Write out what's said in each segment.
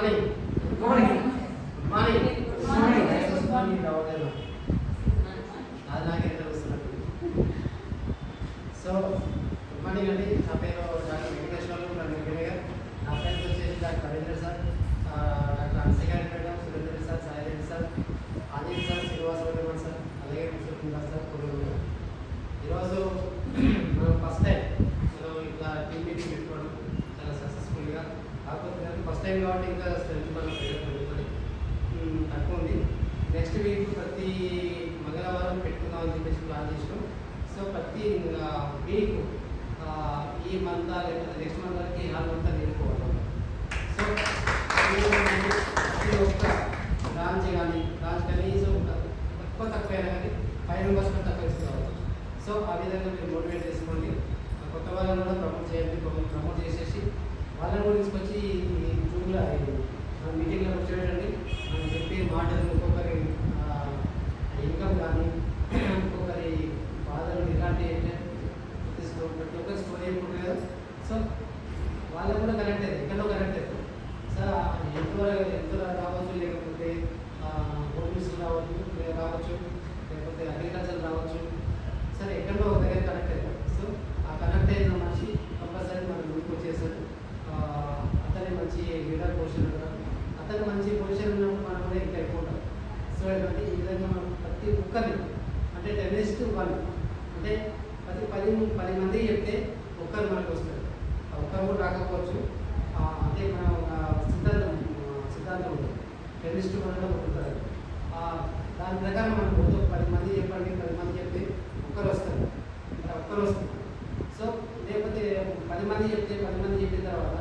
Morning good morning good morning good morning good morning రావట్లేదు అది నాకే తెలుస్తున్నట్టు సో టైం కాబట్టి ఇంకా స్ట్రెంత్ మనం పెరుగుతుంది తక్కువ ఉంది. నెక్స్ట్ వీక్ ప్రతి మంగళవారం పెట్టుకుందామని చెప్పేసి ప్లాన్ చేసినాం. సో ప్రతి వీక్ ఈ మంత్ లేకపోతే నెక్స్ట్ మంత్ వరకు ఆ హాల్ అంతా సో ప్రతి ఒక్క బ్రాంచ్ కానీ బ్రాంచ్ కనీసం తక్కువ తక్కువ అయినా కానీ ఫైవ్ మెంబర్స్ కూడా తక్కువ ఇస్తున్నారు. సో ఆ విధంగా మీరు మోటివేట్ చేసుకోండి. కొత్త వాళ్ళని కూడా ప్రమోట్ చేయండి. ప్రమోట్ చేసేసి వాళ్ళని కూడా తీసుకొచ్చి ఈ మన మీటింగ్లో వచ్చేటండి మనం చెప్పే మాటలు ఒక్కొక్కరి ఇన్కమ్ కానీ ఒక్కొక్కరి బాధలు ఇలాంటివి ఏంటంటే ప్రతి ఒక్కరి స్టోరీ ఉంటుంది కదా. సో వాళ్ళకు కూడా కనెక్ట్ అయ్యింది ఎక్కడో కనెక్ట్ అయ్యింది సో ఎంతవరకు ఎంత రావచ్చు లేకపోతే హోటల్స్ రావచ్చు లే- రావచ్చు లేకపోతే అగ్రికల్చర్ రావచ్చు సరే ఎక్కడో ఒక దగ్గర కనెక్ట్ అవుతాం సో ఆ కనెక్ట్ అయిన మనిషి కంపల్సరీ మన ముందుకు వచ్చేసాడు ఆ, అతనే మంచి లీడర్ పొజిషన్ ఉంటాడు అతను మంచి పొజిషన్ ఉన్నప్పుడు మనం కూడా ఇంకా ఎక్కువ ఉంటాం సో ఈ విధంగా మనం ప్రతి ఒక్కరిని అంటే టెన్ టు వన్ అంటే పది పది పది మంది చెప్తే ఒక్కరు మనకు వస్తారు. ఒక్కరు కూడా రాకపోవచ్చు. అంటే మన ఒక సిద్ధాంతం సిద్ధాంతం ఉంటుంది టెన్ టు వన్ ఉంటుంది. దాని ప్రకారం మనం రోజు పది మంది చెప్పండి పది మంది చెప్తే ఒక్కరు వస్తారు. ఒక్కరు వస్తారు. సో లేకపోతే పది మంది చెప్తే పది మంది చెప్పిన తర్వాత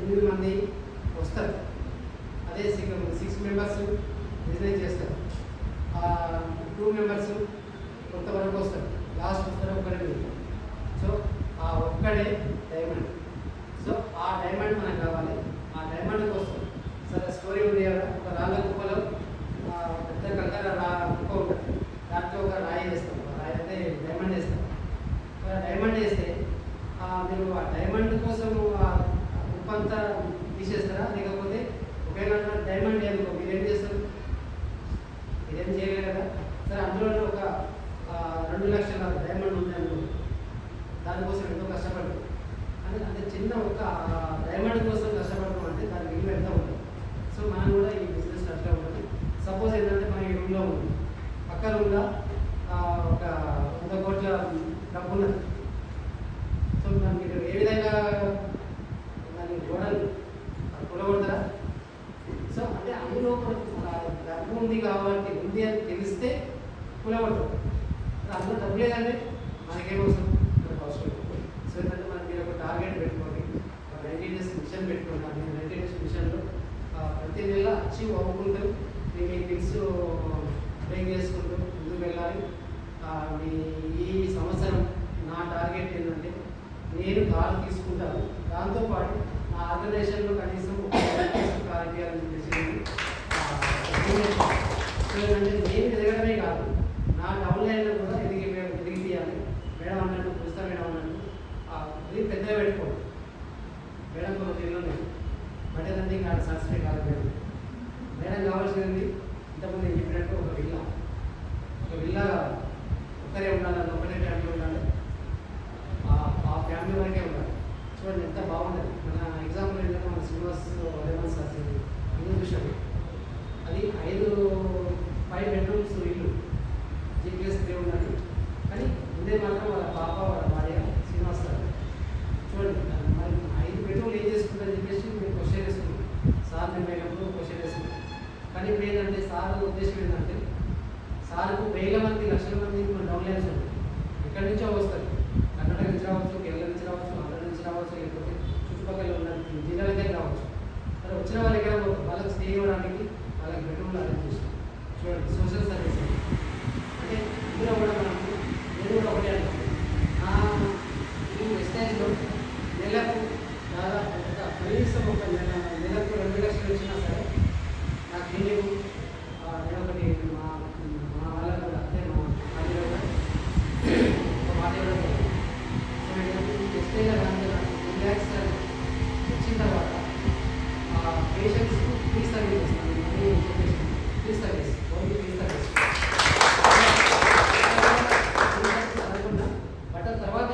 ఎనిమిది మంది వస్తారు. సిక్స్ మెంబర్స్ రిజైన్ చేస్తారు. టూ మెంబర్స్ కొంతవరకు వస్తారు. లాస్ట్ వస్తారు ఒక్కడే సో ఆ ఒక్కడే డైమండ్ సో ఆ డైమండ్ మనకు కావాలి. ఆ డైమండ్ కోసం. సరే స్టోరీ ఉంది కదా ఒక రాళ్ళ కుప్పలో పెద్ద కంకర రా కుప్ప ఉంటుంది. దాంట్లో ఒక రాయి వేస్తాం. రాయి అయితే డైమండ్ వేస్తాం. డైమండ్ వేస్తే మీరు ఆ డైమండ్ కోసం ఆ కుప్పంతా డైమండ్ ఎందుకో మీరు ఏం చేస్తారు? మీరేం చేయలేదు కదా? సరే అందులో ఒక రెండు లక్షల డైమండ్ ఉంది అనుకో. దానికోసం ఎంతో కష్టపడతాం అంటే అంటే చిన్న ఒక డైమండ్ కోసం కష్టపడటం అంటే దాని విలువ ఎంత ఉంటుంది? సో మనం కూడా ఈ బిజినెస్ అట్లా ఉంటుంది సపోజ్ ఏంటంటే మన ఈ రూమ్లో ఉంది పక్క రూమ్లో ఆ, ఒక వంద కోట్ల డబ్బు ఉన్నది సో దాన్ని మీరు ఏ విధంగా దాన్ని గోడలు కూడగొడతారా సో అంటే అందులో ఒక డబ్బు ఉంది కాబట్టి ఉంది అని తెలిస్తే కూలబడతాం మరి అందులో డబ్బు లేదంటే మనకేం అవసరం? మనకు అవసరం సో ఏంటంటే మనం మీరు ఒక టార్గెట్ పెట్టుకోండి. నైన్టీ డేస్ మిషన్ పెట్టుకోండి. ఆ నైన్టీ డేస్ మిషన్లో ప్రతి నెల అచీవ్ అవ్వకుంటూ మీ మీ థింగ్స్ బ్రేక్ చేసుకుంటూ ముందుకు వెళ్ళాలి. మీ ఈ సంవత్సరం నా టార్గెట్ ఏంటంటే నేను కాల్ తీసుకుంటాను. దాంతోపాటు నా ఆర్గనైజేషన్లో కనీసం ఒక కారు ఇవ్వాలని అంటే నేను ఎదగడమే కాదు. నా డౌన్ లైన్లో కూడా ఎదిగి ఎదిగి తీయాలి. మేడం అన్నట్టు పుస్తకం మేడం అన్నట్టు. ఇది పెద్దగా పెట్టుకోండి. మేడం కొంత ఇల్లు ఉన్నాయి బట్ ఏంటంటే ఇంకా సాటిస్ఫై కాదు మేడం. మేడం కావాల్సింది ఇంతకుముందు నేను చెప్పినట్టు ఒక విల్లా. ఒక విల్లా కావాలి ఒక్కరే ఉండాలి ఒకటే ఫ్యామిలీ ఉండాలి. ఆ- ఫ్యామిలీ వరకే ఉండాలి. చూడండి ఎంత బాగుంటుంది. మన ఎగ్జాంపుల్ ఏంటంటే మన శ్రీనివాస్ రేవంత్ సార్ ఇల్లు అది ఐదు ఫైవ్ బెడ్రూమ్స్ ఇల్లు జీపీఎస్ త్రీ ఉన్నది కానీ ఉండే మాత్రం వాళ్ళ పాప వాళ్ళ భార్య శ్రీనివాస్ సార్ చూడండి మరి ఐదు బెడ్రూమ్లు ఏం చేసుకుంటారని చెప్పేసి మేము క్వశ్చన్ వేసుకున్నాం సార్ మేము వెళ్ళినప్పుడు క్వశ్చన్ వేసుకున్నాం కానీ ఇప్పుడు ఏంటంటే సార్ ఉద్దేశం ఏంటంటే సార్కు వేల మంది లక్షల మంది మన డౌన్లైన్స్ ఉంటాయి. ఎక్కడి నుంచో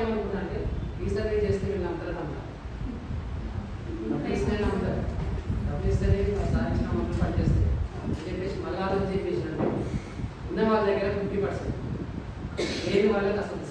ఏమనుకున్నానంటే ఈసారి చేస్తే వీళ్ళు నమ్ముతారు. అన్నారు డబ్బులు ఇస్తే నమ్ముతారు. డబ్బులు ఇస్తేనే సాధించిన మొత్తం పనిచేస్తే చెప్పేసి మళ్ళా ఆలోచన చెప్పేసి ఉన్న వాళ్ళ దగ్గర ఫిఫ్టీ పర్సెంట్. లేని వాళ్ళకి అసలు